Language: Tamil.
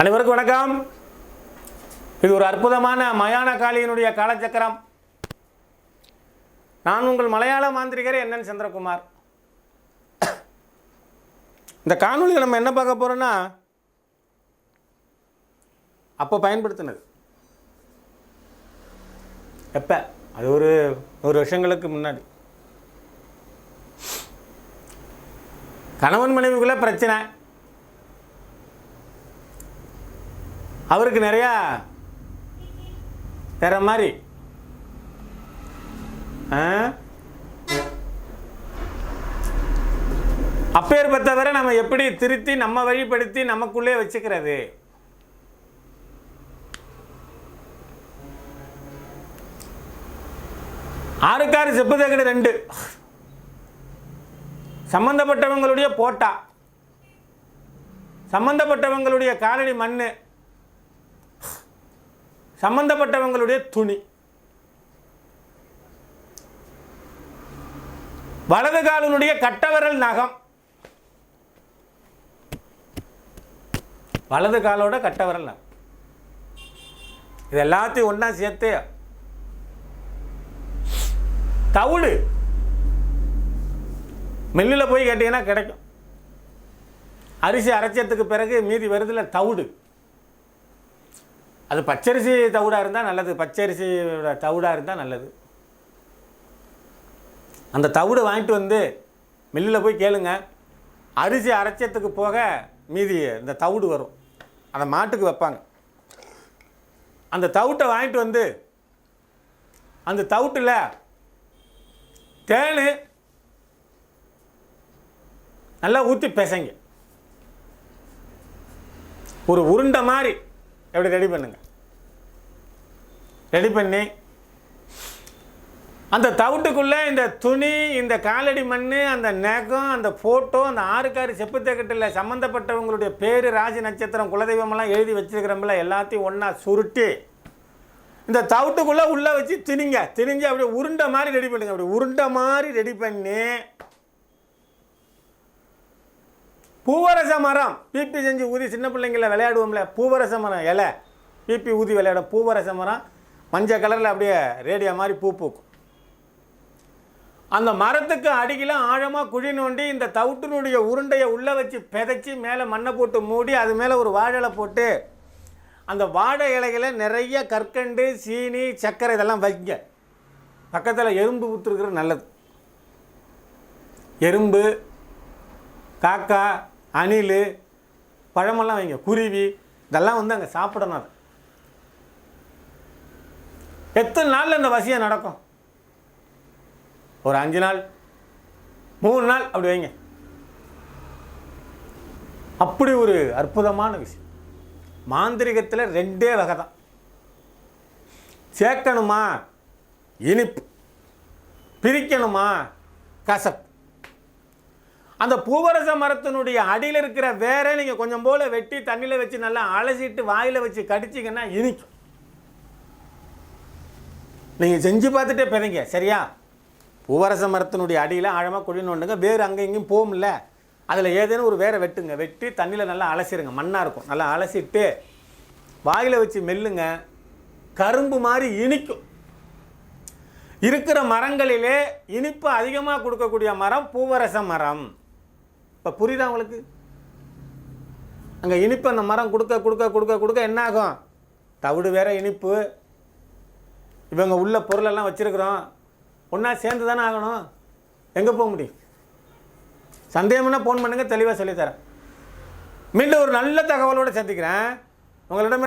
அனைவருக்கும் வணக்கம். இது ஒரு அற்புதமான மயான காளியினுடைய காலச்சக்கரம். நான் உங்கள் மலையாள மாந்திரிகர் என்னன் சந்திரகுமார். இந்த காணொலியில் நம்ம என்ன பார்க்க போகிறோன்னா அப்போ பயன்படுத்தினது. எப்போ? அது ஒரு ஒரு வருஷங்களுக்கு முன்னாடி. கணவன் மனைவிக்குள்ளே பிரச்சனை. அவருக்கு நிறையா வேற மாதிரி. ஆ? அப்பேற்பட்டவரை நம்ம எப்படி திருத்தி நம்ம வழிப்படுத்தி நமக்குள்ளே வச்சுக்கிறது? ஆறுக்காறு செப்பு தகடு ரெண்டு. சம்பந்தப்பட்டவங்களுடைய போட்டா. சம்பந்தப்பட்டவங்களுடைய காலடி மண்ணு. சம்பந்தப்பட்டவங்களுடைய துணி. வலது காலினுடைய கட்டவரல் நகம். வலது காலோட கட்டவரல் நகம். இது எல்லாத்தையும் ஒன்றா சேர்த்து தவுடு. மில்லில் போய் கேட்டிங்கன்னா கிடைக்கும். அரிசி அரைச்சதுக்கு பிறகு மீதி வருதுல தவுடு. அது பச்சரிசி தவிடாக இருந்தால் நல்லது. பச்சரிசியோட தவிடாக இருந்தால் நல்லது. அந்த தவிடு வாங்கிட்டு வந்து மில்லில் போய் கேளுங்க. அரிசி அரைச்சத்துக்கு போக மீதி இந்த தவிடு வரும். அந்த மாட்டுக்கு வைப்பாங்க. அந்த தவிட்டை வாங்கிட்டு வந்து அந்த தவிட்டில் தேன் நல்லா ஊற்றி பிசைங்க. ஒரு உருண்டை மாதிரி எப்படி ரெடி பண்ணுங்க? ரெடி பண்ணி அந்த தவிட்டுக்குள்ளே இந்த துணி இந்த காலடி மண் அந்த நகம் அந்த ஃபோட்டோ அந்த ஆறுக்காரு செப்புத்தக்கட்டில் சம்மந்தப்பட்டவங்களுடைய பேர் ராசி நட்சத்திரம் குலதெய்வமெல்லாம் எழுதி வச்சுருக்கிறோம்ல எல்லாத்தையும் ஒன்றா சுருட்டி இந்த தவிட்டுக்குள்ளே உள்ளே வச்சு திணிங்க. திணிஞ்சு அப்படியே உருண்டை மாதிரி ரெடி பண்ணுங்க. அப்படி உருண்டை மாதிரி ரெடி பண்ணி பூவரச மரம். பிபி செஞ்சு ஊதி சின்ன பிள்ளைங்கள விளையாடுவோம்ல பூவரச மரம் இலை. பிபி ஊதி விளையாடும் பூவரச மரம். மஞ்சள் கலரில் அப்படியே ரேடியோ மாதிரி பூ பூக்கும். அந்த மரத்துக்கு அடியில் ஆழமாக குழி நோண்டி இந்த தவுட்டினுடைய உருண்டையை உள்ளே வச்சு பிதைச்சி மேலே மண்ணை போட்டு மூடி அது மேலே ஒரு வாழை போட்டு அந்த வாழை இலைகளை நிறைய கற்கண்டு சீனி சர்க்கரை இதெல்லாம் வைங்க. பக்கத்தில் எறும்பு ஊற்றுருக்குறது நல்லது. எறும்பு காக்கா அணில் பழமெல்லாம் வைங்க. குருவி இதெல்லாம் வந்து அங்கே சாப்பிடணும் அது. எத்தனை நாளில் இந்த வசியம் நடக்கும்? ஒரு அஞ்சு நாள் மூணு நாள் அப்படி வைங்க. அப்படி ஒரு அற்புதமான விஷயம். மாந்திரிகத்தில் ரெண்டே வகை தான். சேர்க்கணுமா இனிப்பு. பிரிக்கணுமா? கசப்பு. அந்த பூவரச மரத்தினுடைய அடியில் இருக்கிற வேற நீங்கள் கொஞ்சம் போல் வெட்டி தண்ணியில் வச்சு நல்லா அலசிட்டு வாயில் வச்சு கடிச்சிங்கன்னா இனிக்கும். நீங்கள் செஞ்சு பார்த்துட்டே பிறங்க சரியா? பூவரச மரத்தினுடைய அடியில் ஆழமாக குழி நோண்டுங்க வேறு அங்கே இங்கேயும் போகும்ல. அதில் ஏதேனும் ஒரு வேரை வெட்டுங்க வெட்டி தண்ணியில் நல்லா அலசிடுங்க மண்ணாக இருக்கும். நல்லா அலசிட்டு வாயில் வச்சு மெல்லுங்க கரும்பு மாதிரி இனிக்கும். இருக்கிற மரங்களிலே இனிப்பு அதிகமாக கொடுக்கக்கூடிய மரம் பூவரச மரம். இப்போ புரியுதா உங்களுக்கு? அங்கே இனிப்பு அந்த மரம் கொடுக்க கொடுக்க கொடுக்க கொடுக்க என்ன ஆகும் தவிடு வேற இனிப்பு. இவங்க உள்ள பொருளெல்லாம் வச்சுருக்குறோம். ஒன்றா சேர்ந்து தானே ஆகணும்? எங்கே போக முடியும்? சந்தேகம்னா ஃபோன் பண்ணுங்கள் தெளிவாக சொல்லித்தரேன். மீண்டும் ஒரு நல்ல தகவலோடு சந்திக்கிறேன். உங்களிடம்